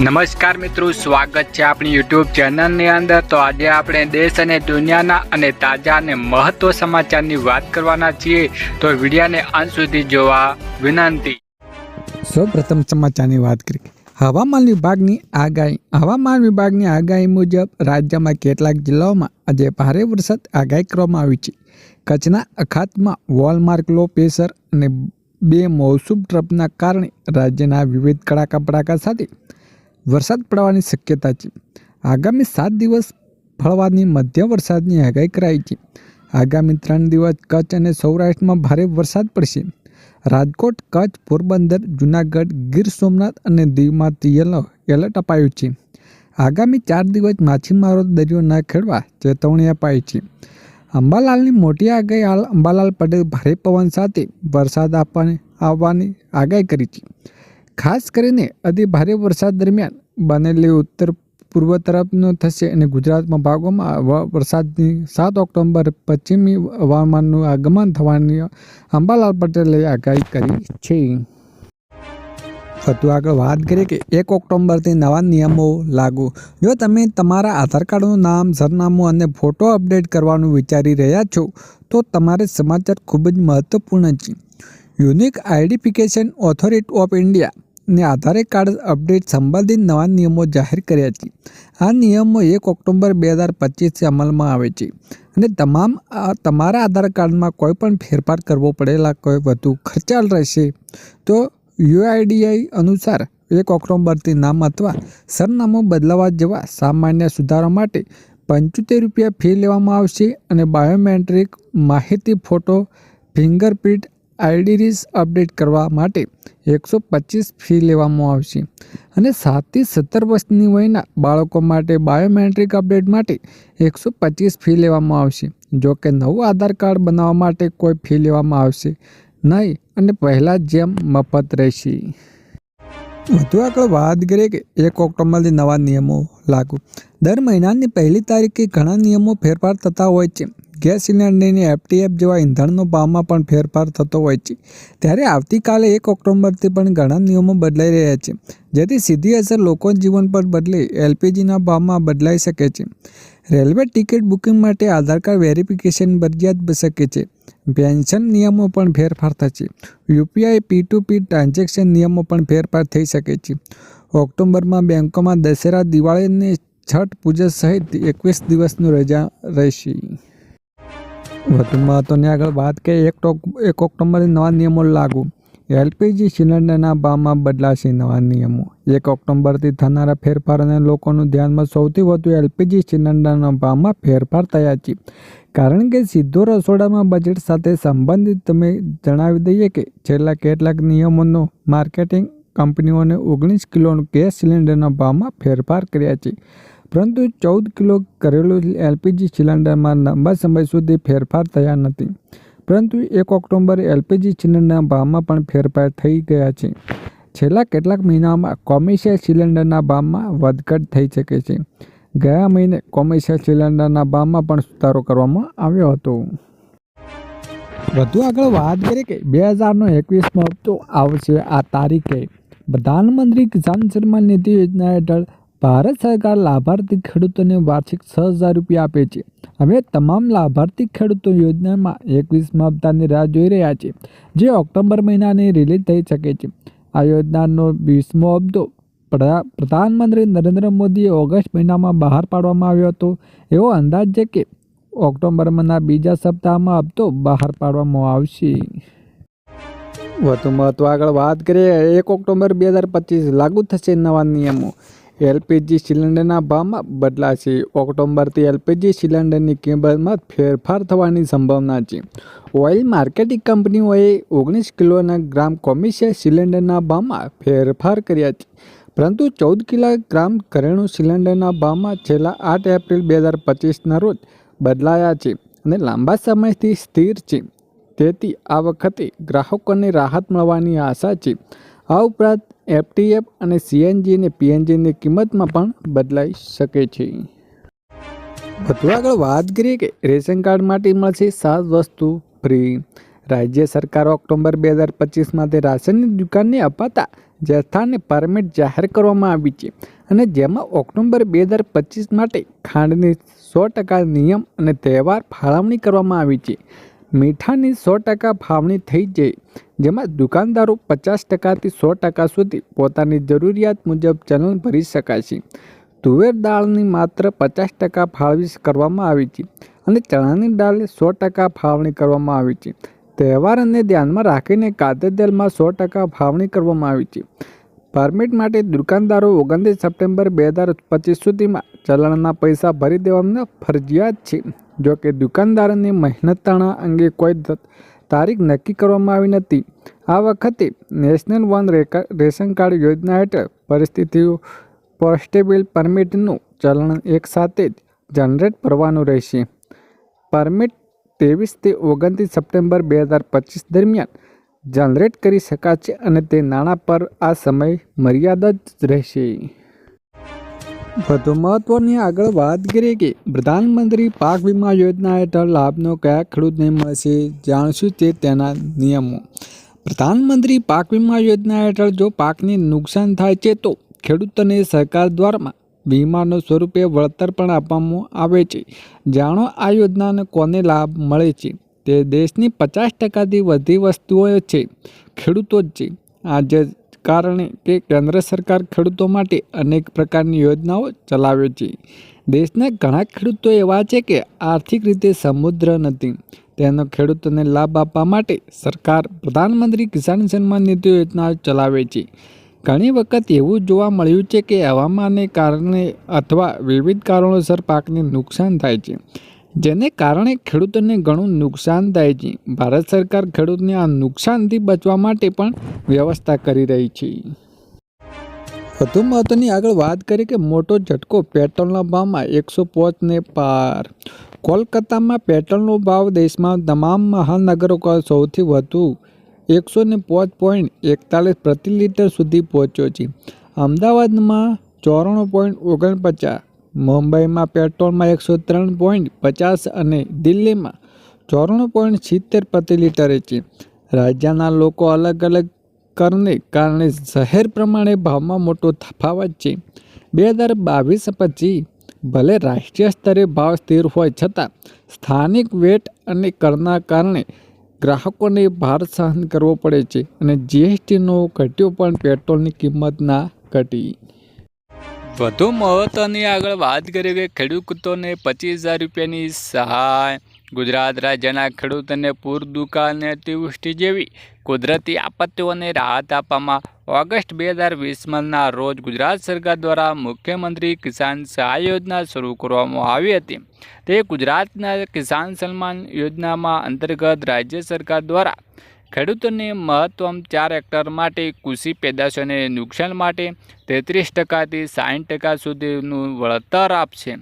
નમસ્કાર મિત્રો, સ્વાગત છે આપણી યુટ્યુબ ચેનલની અંદર. તો આજે આપણે દેશ અને દુનિયાના અને તાજા અને મહત્વ સમાચારની વાત કરવાના છીએ. તો વિડીયાને અંત સુધી જોવા વિનંતી. સૌપ્રથમ સમાચારની વાત કરી હવામાન વિભાગની આગાહી. હવામાન વિભાગની આગાહી મુજબ રાજ્યમાં કેટલાક જિલ્લાઓમાં આજે ભારે વરસાદ આગાહી કરવામાં આવી છે. કચ્છના અખાતમાં વોલમાર્ક લો પ્રેશર અને બે મોસુમ ટ્રપના કારણે રાજ્યના વિવિધ કડાકા પડાકા સાથે વરસાદ પડવાની શક્યતા છે. આગામી સાત દિવસ ફળવાની મધ્ય વરસાદની આગાહી કરાઈ છે. આગામી ત્રણ દિવસ કચ્છ અને સૌરાષ્ટ્રમાં ભારે વરસાદ પડશે. રાજકોટ, કચ્છ, પોરબંદર, જૂનાગઢ, ગીર સોમનાથ અને દીવમાં યલો એલર્ટ અપાયું છે. આગામી ચાર દિવસ માછીમારો દરિયો ન ખેડવા ચેતવણી અપાઈ છે. અંબાલાલની મોટી આગાહી અંબાલાલ પટેલ ભારે પવન સાથે વરસાદ આપવાની આવવાની આગાહી કરી છે. ખાસ કરીને અતિ ભારે વરસાદ દરમિયાન બનેલી ઉત્તર પૂર્વ તરફનો થશે અને ગુજરાતમાં ભાગોમાં વરસાદની સાત ઓક્ટોબર પશ્ચિમી હવામાનનું આગમન થવાની અંબાલાલ પટેલે આગાહી કરી છે. હતું આગળ વાત કરીએ કે એક ઓક્ટોબરથી નવા નિયમો લાગુ. જો તમે તમારા આધાર કાર્ડનું નામ, સરનામું અને ફોટો અપડેટ કરવાનું વિચારી રહ્યા છો, તો તમારે સમાચાર ખૂબ જ મહત્વપૂર્ણ છે. Unique identification authority of India ને આધારે કાર્ડ અપડેટ સંબંધિત નવા નિયમો જાહેર કર્યા છે. આ નિયમો એક ઓક્ટોબર બે હજાર પચીસથી અમલમાં આવે છે અને તમામ તમારા આધાર કાર્ડમાં કોઈ પણ ફેરફાર કરવો પડેલા કોઈ વધુ ખર્ચાળ રહેશે તો યુઆઈડીઆઈ અનુસાર એક ઓક્ટોબરથી નામ અથવા સરનામું બદલાવા જેવા સામાન્ય સુધારા માટે પંચોતેર રૂપિયા ફી લેવામાં આવશે અને બાયોમેટ્રિક માહિતી ફોટો, ફિંગરપ્રિન્ટ આઈડીરીસ અપડેટ કરવા માટે એકસો પચીસ ફી લેવામાં આવશે. અને સાતથી સત્તર વર્ષની વયના બાળકો માટે બાયોમેટ્રિક અપડેટ માટે એકસો પચીસ ફી લેવામાં આવશે. જો કે નવું આધાર કાર્ડ બનાવવા માટે કોઈ ફી લેવામાં આવશે નહીં અને પહેલાં જેમ મફત રહેશે. વધુ આગળ વાત કરીએ કે એક ઓક્ટોબરથી નવા નિયમો લાગુ. દર મહિનાની પહેલી તારીખે ઘણા નિયમો ફેરફાર થતા હોય છે. ગેસ સિલિન્ડરની એફટીએફ જેવા ઇંધણનો ભાવમાં પણ ફેરફાર થતો હોય છે. ત્યારે આવતીકાલે એક ઓક્ટોબરથી પણ ઘણા નિયમો બદલાઈ રહ્યા છે, જેથી સીધી અસર લોકોના જીવન પર બદલે એલપીજીના ભાવમાં બદલાઈ શકે છે. રેલવે ટિકિટ બુકિંગ માટે આધાર કાર્ડ વેરિફિકેશન ફરજિયાત શકે છે. પેન્શન નિયમો પણ ફેરફાર થશે. UPI P to P transaction નિયમો પણ ફેરફાર થઈ શકે છે. ઓક્ટોબરમાં બેંકોમાં દશેરા, દિવાળીની છઠ પૂજા સહિત એકવીસ દિવસની રજા રહેશે. વધુ મહત્વની આગળ વાત કરીએ, એક એક ઓક્ટોબરથી નવા નિયમો લાગુ. એલપીજી સિલિન્ડરના ભાવમાં બદલાશે નવા નિયમો. એક ઓક્ટોબરથી થનારા ફેરફારોને લોકોનું ધ્યાનમાં સૌથી વધુ એલપીજી સિલિન્ડરના ભાવમાં ફેરફાર થયા છે. કારણ કે સીધો રસોડામાં બજેટ સાથે સંબંધિત તમે જણાવી દઈએ કે છેલ્લા કેટલાક નિયમોનો માર્કેટિંગ કંપનીઓને ઓગણીસ કિલોનું ગેસ સિલિન્ડરના ભાવમાં ફેરફાર કર્યા છે. પરંતુ ચૌદ કિલો કરેલું એલપીજી સિલિન્ડરમાં લાંબા સમય સુધી ફેરફાર થયા નથી. પરંતુ એક ઓક્ટોબરે એલપીજી સિલિન્ડરના ભાવમાં પણ ફેરફાર થઈ ગયા છે. છેલ્લા કેટલાક મહિનાઓમાં કોમર્શિયલ સિલિન્ડરના ભાવમાં વધઘટ થઈ શકે છે. ગયા મહિને કોમર્શિયલ સિલિન્ડરના ભાવમાં પણ સુધારો કરવામાં આવ્યો હતો. વધુ આગળ વાત કરીએ કે બે હજારનો એકવીસમો હપ્તો આવશે આ તારીખે. પ્રધાનમંત્રી કિસાન સન્માન નિધિ યોજના હેઠળ ભારત સરકાર લાભાર્થી ખેડૂતોને વાર્ષિક છ હજાર રૂપિયા આપે છે. હવે તમામ લાભાર્થી ખેડૂતો યોજનામાં એકવીસમા હપ્તાની રાહ જોઈ રહ્યા છે, જે ઓક્ટોબર મહિનાની રિલીઝ થઈ શકે છે. આ યોજનાનો વીસમો હપ્તો પ્રધા- પ્રધાનમંત્રી નરેન્દ્ર મોદીએ ઓગસ્ટ મહિનામાં બહાર પાડવામાં આવ્યો હતો. એવો અંદાજ છે કે ઓક્ટોબરના બીજા સપ્તાહમાં હપ્તો બહાર પાડવામાં આવશે. વધુ મહત્વ આગળ વાત કરીએ, એક ઓક્ટોબર બે હજાર પચીસ લાગુ થશે નવા નિયમો. એલપીજી સિલિન્ડરના ભાવમાં બદલાશે ઓક્ટોબરથી એલપીજી સિલિન્ડરની કિંમતમાં ફેરફાર થવાની સંભાવના છે. ઓઇલ માર્કેટિંગ કંપનીઓએ ઓગણીસ કિલોના ગ્રામ કોમિશિયલ સિલિન્ડરના ભાવમાં ફેરફાર કર્યા છે. પરંતુ ચૌદ કિલોગ્રામ ઘરેણું સિલિન્ડરના ભાવમાં છેલ્લા આઠ એપ્રિલ બે હજાર પચીસના રોજ બદલાયા છે અને લાંબા સમયથી સ્થિર છે. તેથી આ વખતે ગ્રાહકોને રાહત મળવાની આશા છે. આ ઉપરાંત એફટીએફ અને સીએનજી અને પીએનજીની કિંમતમાં પણ બદલાઈ શકે છે. વધુ આગળ વાત કરીએ કે રેશન કાર્ડ માટે મળશે સાત વસ્તુ ફ્રી. રાજ્ય સરકાર ઓક્ટોબર બે હજાર પચીસમાંથી રાશનની દુકાનને અપાતા જથ્થાને પરમિટ જાહેર કરવામાં આવી છે અને જેમાં ઓક્ટોબર બે હજાર પચીસ માટે ખાંડની સો ટકા નિયમ અને તહેવાર ફાળવણી કરવામાં આવી છે. મીઠાની સો ટકા ફાળવણી થઈ જાય જેમાં દુકાનદારો પચાસ ટકાથી સો ટકા સુધી પોતાની જરૂરિયાત મુજબ ચલણ ભરી શકાશે તુવેર દાળની માત્ર પચાસ ટકા ફાળવી કરવામાં આવી છે અને ચણાની દાળને સો ટકા ફાળવણી કરવામાં આવી છે. તહેવારને ધ્યાનમાં રાખીને કાદર તેલમાં સો ટકા ફાળવણી કરવામાં આવી છે. પરમિટ માટે દુકાનદારો ઓગણત્રીસ સપ્ટેમ્બર બે હજાર પચીસ સુધીમાં ચલણના પૈસા ભરી દેવાના ફરજિયાત છે. જો કે દુકાનદારોની મહેનતાણા અંગે કોઈ તારીખ નક્કી કરવામાં આવી નથી. આ વખતે નેશનલ વન રેશન કાર્ડ યોજના હેઠળ પરિસ્થિતિઓ પોસ્ટેબલ પરમિટનું ચલણ એકસાથે જ જનરેટ કરવાનું રહેશે. પરમિટ ત્રેવીસથી ઓગણત્રીસ સપ્ટેમ્બર બે હજાર પચીસ દરમિયાન જનરેટ કરી શકાશે અને તે નાણાં પર આ સમય મર્યાદા જ રહેશે. વધુ મહત્વની આગળ વાત કરીએ કે પ્રધાનમંત્રી પાક વીમા યોજના હેઠળ લાભનો કયા ખેડૂતને મળશે જાણશું તે તેના નિયમો. પ્રધાનમંત્રી પાક વીમા યોજના હેઠળ જો પાકને નુકસાન થાય છે તો ખેડૂતોને સરકાર દ્વારા વીમાનો સ્વરૂપે વળતર પણ આપવામાં આવે છે. જાણો આ યોજનાને કોને લાભ મળે છે? તે દેશની પચાસ ટકાથી વધી વસ્તુઓ છે, ખેડૂતો જ છે. આ જે કારણે કે કેન્દ્ર સરકાર ખેડૂતો માટે અનેક પ્રકારની યોજનાઓ ચલાવે છે. દેશના ઘણા ખેડૂતો એવા છે કે આર્થિક રીતે સમૃદ્ધ નથી. તેનો ખેડૂતોને લાભ આપવા માટે સરકાર પ્રધાનમંત્રી કિસાન સન્માન નિધિ યોજના ચલાવે છે. ઘણી વખત એવું જોવા મળ્યું છે કે હવામાનને કારણે અથવા વિવિધ કારણોસર પાકને નુકસાન થાય છે. જેને કારણે ખેડૂતોને ઘણું નુકસાન થાય છે. ભારત સરકાર ખેડૂતને આ નુકસાનથી બચવા માટે પણ વ્યવસ્થા કરી રહી છે. વધુ મહત્ત્વની આગળ વાત કરીએ કે મોટો ઝટકો પેટ્રોલના ભાવમાં એકસો પાંચને પાર. કોલકાતામાં પેટ્રોલનો ભાવ દેશમાં તમામ મહાનગરો સૌથી વધુ એકસો ને પાંચ પોઈન્ટ એકતાલીસ પ્રતિ લીટર સુધી પહોંચ્યો છે. અમદાવાદમાં ચોરાણું પોઈન્ટ ઓગણપચાસ મુંબઈમાં પેટ્રોલમાં એકસો ત્રણ પોઈન્ટ પચાસ અને દિલ્હીમાં ચોરાણું પોઈન્ટ સિત્તેર પ્રતિ લીટરે છે. રાજ્યના લોકો અલગ અલગ કરને કારણે શહેર પ્રમાણે ભાવમાં મોટો તફાવત છે. બે હજાર બાવીસ પછી ભલે રાષ્ટ્રીય સ્તરે ભાવ સ્થિર હોય છતાં સ્થાનિક વેટ અને કરના કારણે ગ્રાહકોને ભાર સહન કરવો પડે છે અને જીએસટીનો ઘટ્યો પણ પેટ્રોલની કિંમત ના ઘટી. વધુ મહત્વની આગળ વાત કરીએ કે ખેડૂતોને પચીસ હજાર રૂપિયાની સહાય, ગુજરાત રાજ્યના ખેડૂતોને પૂર દુકાળ અને અતિવૃષ્ટિ જેવી કુદરતી આપત્તિઓને રાહત આપવામાં ઓગસ્ટ બે હજાર વીસમાંના રોજ ગુજરાત સરકાર દ્વારા મુખ્યમંત્રી કિસાન સહાય યોજના શરૂ કરવામાં આવી હતી. તે ગુજરાતના કિસાન સન્માન યોજનામાં અંતર્ગત રાજ્ય સરકાર દ્વારા ખેડૂતોને મહત્તમ ચાર હેક્ટર માટે કૃષિ પેદાશોને નુકસાન માટે તેત્રીસ ટકાથી સાઠ ટકા સુધીનું વળતર આપશે.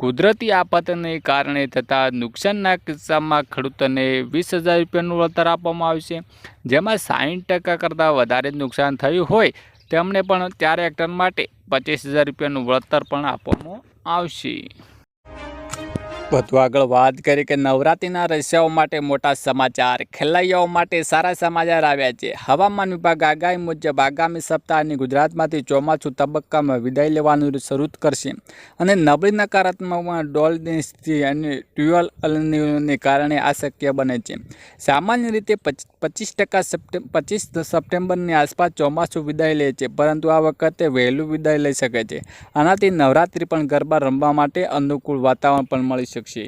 કુદરતી આફતને કારણે થતા નુકસાનના કિસ્સામાં ખેડૂતોને વીસ હજાર રૂપિયાનું વળતર આપવામાં આવશે. જેમાં સાઠ ટકા કરતાં વધારે નુકસાન થયું હોય, તેમને પણ ચાર હેક્ટર માટે પચીસ હજાર રૂપિયાનું વળતર પણ આપવામાં આવશે. વધુ આગળ વાત કરી કે નવરાત્રિના રસિયાઓ માટે મોટા સમાચાર, ખેલૈયાઓ માટે સારા સમાચાર આવ્યા છે. હવામાન વિભાગ આગાહી મુજબ આગામી સપ્તાહની ગુજરાતમાંથી ચોમાસું તબક્કામાં વિદાય લેવાનું શરૂ કરશે. અને નબળી નકારાત્મકમાં ડોલની સ્થિતિ અને ટ્યુઅલ અલને કારણે આ શક્ય બને છે. સામાન્ય રીતે પચ- પચીસ ટકા પચીસ સપ્ટેમ્બરની આસપાસ ચોમાસું વિદાય લે છે, પરંતુ આ વખતે વહેલું વિદાય લઈ શકે છે. આનાથી નવરાત્રિ પણ ગરબા રમવા માટે અનુકૂળ વાતાવરણ પણ મળી શકશે.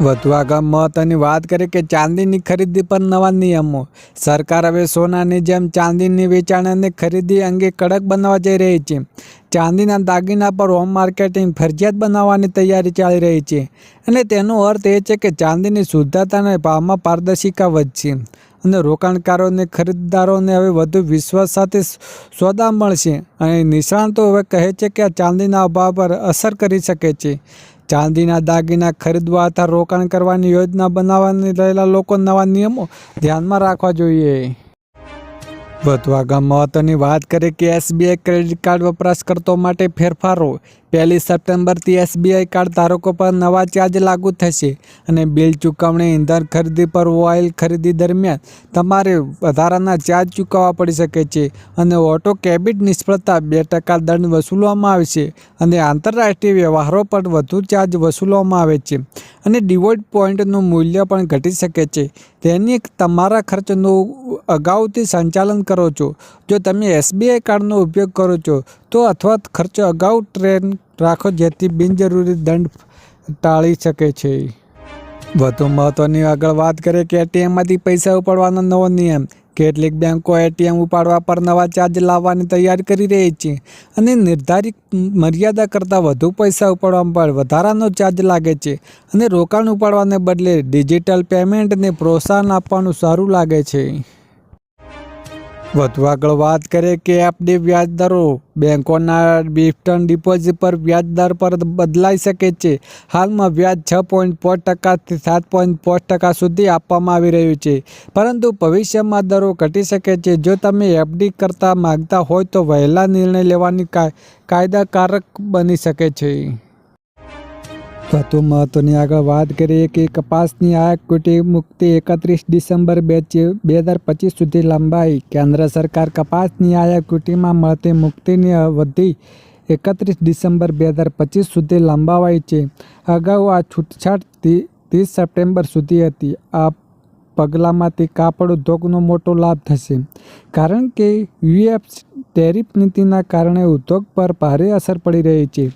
વધુ આગળ મહત્વની વાત કરીએ કે ચાંદીની ખરીદી પર નવા નિયમો. સરકાર હવે સોનાની જેમ ચાંદીની વેચાણ અને ખરીદી અંગે કડક બનાવવા જઈ રહી છે. ચાંદીના દાગીના પર હોમ માર્કેટિંગ ફરજિયાત બનાવવાની તૈયારી ચાલી રહી છે. અને તેનો અર્થ એ છે કે ચાંદીની શુદ્ધતા ભાવમાં પારદર્શિકા વધશે. અને રોકાણકારોને, ખરીદદારોને હવે વધુ વિશ્વાસ સાથે સોદા મળશે. અને નિષ્ણાતો હવે કહે છે કે આ ચાંદીના અભાવ પર અસર કરી શકે છે. ચાંદીના દાગીના ખરીદવા અથવા રોકાણ કરવાની યોજના બનાવવાની રહેલા લોકો નવા નિયમો ધ્યાનમાં રાખવા જોઈએ. વધુ આગળ મહત્વની વાત કરીએ કે એસબીઆઈ ક્રેડિટ કાર્ડ વપરાશકર્તાઓ માટે ફેરફારો. પહેલી સપ્ટેમ્બરથી એસબીઆઈ કાર્ડ ધારકો પર નવા ચાર્જ લાગુ થશે અને બિલ ચૂકવણી, ઇંધણ ખરીદી પર ઓઇલ ખરીદી દરમિયાન તમારે વધારાના ચાર્જ ચૂકવવા પડી શકે છે અને ઓટો કેબિટ નિષ્ફળતા બે ટકા દંડ વસૂલવામાં આવશે અને આંતરરાષ્ટ્રીય વ્યવહારો પર વધુ ચાર્જ વસૂલવામાં આવે છે અને ડિવોટ પોઈન્ટનું મૂલ્ય પણ ઘટી શકે છે. તેની તમારા ખર્ચનું અગાઉથી સંચાલન કરો છો. જો તમે એસબીઆઈ કાર્ડનો ઉપયોગ કરો છો તો અથવા ખર્ચો અગાઉ ટ્રેન રાખો જેથી બિનજરૂરી દંડ ટાળી શકે છે. વધુ મહત્ત્વની આગળ વાત કરીએ કે એટીએમમાંથી પૈસા ઉપાડવાનો નવો નિયમ. કેટલીક બેંકો એટીએમ ઉપાડવા પર નવા ચાર્જ લાવવાની તૈયારી કરી રહી છે અને નિર્ધારિત મર્યાદા કરતાં વધુ પૈસા ઉપાડવા પર વધારાનો ચાર્જ લાગે છે અને રોકાણ ઉપાડવાને બદલે ડિજિટલ પેમેન્ટને પ્રોત્સાહન આપવાનું સારું લાગે છે. વધુ આગળ વાત કરીએ કે એફડી વ્યાજ દરો બેંકોના ડિફ્ટન ડિપોઝિટ પર વ્યાજ દર પર બદલાઈ શકે છે. હાલમાં વ્યાજ છ પોઈન્ટ પાંચ ટકાથી સાત પોઈન્ટ પાંચ ટકા સુધી આપવામાં આવી રહ્યું છે. પરંતુ ભવિષ્યમાં દરો ઘટી શકે છે. જો તમે એફડી કરતા માગતા હોય તો વહેલા નિર્ણય લેવાની કાયદાકારક બની શકે છે. વધુ મહત્વની આગળ વાત કરીએ કે કપાસની આયાત મુક્તિ એકત્રીસ ડિસેમ્બર બે બે હજાર પચીસ સુધી લંબાઈ. કેન્દ્ર સરકાર કપાસની આયાત કુટીમાં મળતી મુક્તિની અવધિ એકત્રીસ ડિસેમ્બર બે હજાર પચીસ સુધી લંબાવાઈ છે. અગાઉ આ છૂટછાટ ત્રીસ સપ્ટેમ્બર સુધી હતી. આ પગલાંમાંથી કાપડ ઉદ્યોગનો મોટો લાભ થશે. કારણ કે યુએફ ટેરિફ નીતિના કારણે ઉદ્યોગ પર ભારે અસર પડી રહી છે.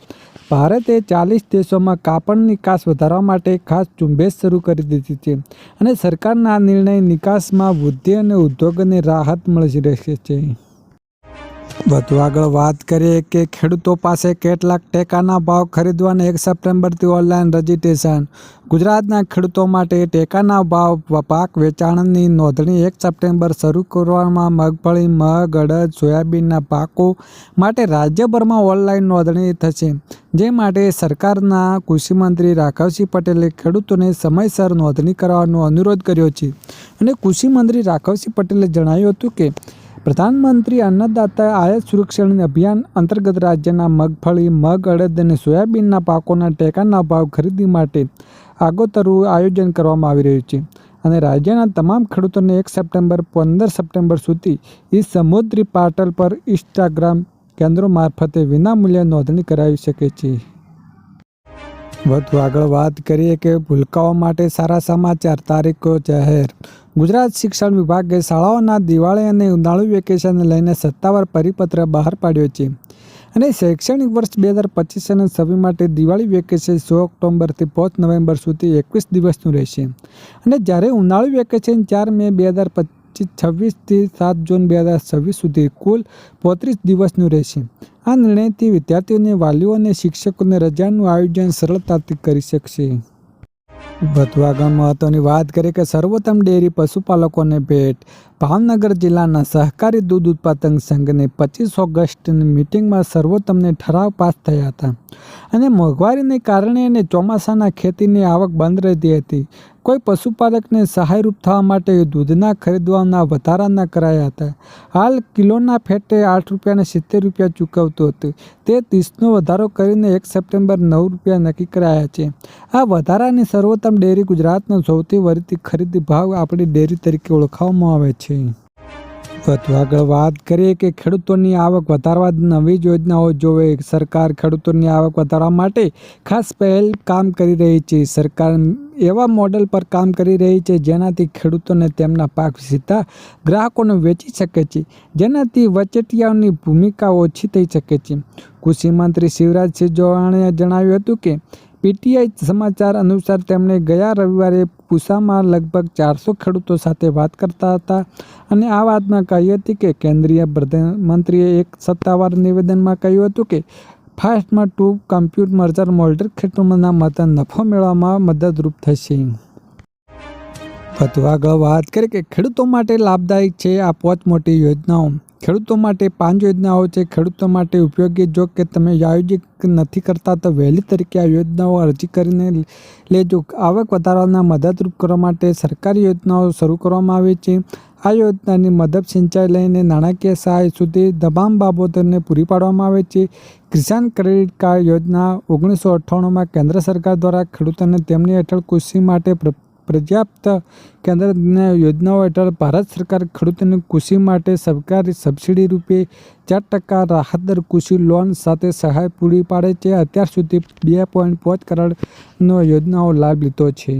ભારતે ચાલીસ દેશોમાં કાપડ નિકાસ વધારવા માટે ખાસ ઝુંબેશ શરૂ કરી દીધી છે અને સરકારના આ નિર્ણય નિકાસમાં વૃદ્ધિ અને ઉદ્યોગોને રાહત મળી રહેશે છે. વધુ આગળ વાત કરીએ કે ખેડૂતો પાસે કેટલાક ટેકાના ભાવ ખરીદવાના એક સપ્ટેમ્બરથી ઓનલાઈન રજીસ્ટ્રેશન. ગુજરાતના ખેડૂતો માટે ટેકાના ભાવ પાક વેચાણની નોંધણી એક સપ્ટેમ્બર શરૂ કરવામાં મગફળી, મગ, અડદ, સોયાબીનના પાકો માટે રાજ્યભરમાં ઓનલાઈન નોંધણી થશે. જે માટે સરકારના કૃષિમંત્રી રાઘવસિંહ પટેલે ખેડૂતોને સમયસર નોંધણી કરવાનો અનુરોધ કર્યો છે. અને કૃષિમંત્રી રાઘવસિંહ પટેલે જણાવ્યું હતું કે પ્રધાનમંત્રી અન્નદાતા આયાત સુરક્ષા અભિયાન અંતર્ગત રાજ્યના મગફળી, મગ, અડદ અને સોયાબીનના પાકોના ટેકાના ભાવ ખરીદી માટે આગોતરું આયોજન કરવામાં આવી રહ્યું છે અને રાજ્યના તમામ ખેડૂતોને એક સપ્ટેમ્બર, પંદર સપ્ટેમ્બર સુધી ઈ સમુદ્રી પાટલ પર ઇન્સ્ટાગ્રામ કેન્દ્રો મારફતે વિનામૂલ્યે નોંધણી કરાવી શકે છે. વધુ આગળ વાત કરીએ કે ભૂલકાઓ માટે સારા સમાચાર, તારીખો, જાહેર ગુજરાત શિક્ષણ વિભાગે શાળાઓના દિવાળી અને ઉનાળુ વેકેશનને લઈને સત્તાવાર પરિપત્ર બહાર પાડ્યો છે. અને શૈક્ષણિક વર્ષ બે હજાર પચીસ અને છવ્વીસ માટે દિવાળી વેકેશન સો ઓક્ટોબરથી પાંચ નવેમ્બર સુધી એકવીસ દિવસનું રહેશે. અને જ્યારે ઉનાળુ વેકેશન ચાર મે બે હજાર પચીસ છવ્વીસથી સાત જૂન બે હજાર છવ્વીસ સુધી કુલ પોત્રીસ દિવસનું રહેશે. આ નિર્ણયથી વિદ્યાર્થીઓને વાલીઓ અને શિક્ષકોને રજાનું આયોજન સરળતાથી કરી શકશે. વધુ ગામ મહત્વની વાત કરીએ કે સર્વોત્તમ ડેરી પશુપાલકોને ભેટ. ભાવનગર જિલ્લાના સહકારી દૂધ ઉત્પાદક સંઘની પચીસ ઓગસ્ટની મિટિંગમાં સર્વોત્તમને ઠરાવ પાસ થયા હતા. અને મોંઘવારીને કારણે અને ચોમાસાના ખેતીની આવક બંધ રહેતી હતી. કોઈ પશુપાલકને સહાયરૂપ થવા માટે દૂધના ખરીદવાના વધારાના કરાયા હતા. હાલ કિલોના ફેટે આઠ રૂપિયાને સિત્તેર રૂપિયા ચૂકવતું હતું. તે ત્રીસનો વધારો કરીને એક સપ્ટેમ્બર નવ રૂપિયા નક્કી કરાયા છે. આ વધારાની સર્વોત્તમ ડેરી ગુજરાતનો સૌથી વધતી ખરીદી ભાવ આપણી ડેરી તરીકે ઓળખવામાં આવે છે. વધુ આગળ વાત કરીએ કે ખેડૂતોની આવક વધારવા નવી યોજનાઓ જોવે. સરકાર ખેડૂતોની આવક વધારવા માટે ખાસ પહેલ કામ કરી રહી છે. સરકાર એવા મોડલ પર કામ કરી રહી છે જેનાથી ખેડૂતોને તેમના પાક સીધા ગ્રાહકોને વેચી શકે છે. જેનાથી વચેટિયાઓની ભૂમિકા ઓછી થઈ શકે છે. કૃષિ મંત્રી શિવરાજસિંહ ચૌહાણે જણાવ્યું હતું કે પીટીઆઈ સમાચાર અનુસાર તેમણે ગયા રવિવારે પૂસામાં લગભગ ચારસો ખેડૂતો સાથે વાત કરતા હતા અને આ વાતમાં કહી હતી કે કેન્દ્રીય પ્રધાનમંત્રીએ એક સત્તાવાર નિવેદનમાં કહ્યું હતું કે ફાસ્ટમાં ટુ કમ્પ્યુટ મર્જર મોલ્ડર ખેડૂતોના મતન નફો મેળવવામાં મદદરૂપ થશે. વધુ આગળ વાત કરીએ કે ખેડૂતો માટે લાભદાયક છે આ પાંચ મોટી યોજનાઓ. ખેડૂતો માટે પાંચ યોજનાઓ છે. ખેડૂતો માટે ઉપયોગી જો કે તમે આયોજિત નથી કરતા તો વહેલી તરીકે આ યોજનાઓ અરજી કરીને લેજો. આવક વધારવાના મદદરૂપ કરવા માટે સરકારી યોજનાઓ શરૂ કરવામાં આવી છે. આ યોજનાની મદદ સિંચાઈ લઈને નાણાકીય સહાય સુધી તમામ બાબતોને પૂરી પાડવામાં આવે છે. કિસાન ક્રેડિટ કાર્ડ યોજના ઓગણીસો અઠ્ઠાણુંમાં કેન્દ્ર સરકાર દ્વારા ખેડૂતોને તેમની હેઠળ કૃષિ માટે પર્યાપ્ત કેન્દ્રની યોજનાઓ હેઠળ ભારત સરકાર ખેડૂતોને કૃષિ માટે સરકારી સબસિડી રૂપે ચાર ટકા રાહત દર કૃષિ લોન સાથે સહાય પૂરી પાડે છે. અત્યાર સુધી બે પોઈન્ટ પાંચ કરોડનો યોજનાઓ લાભ લીધો છે.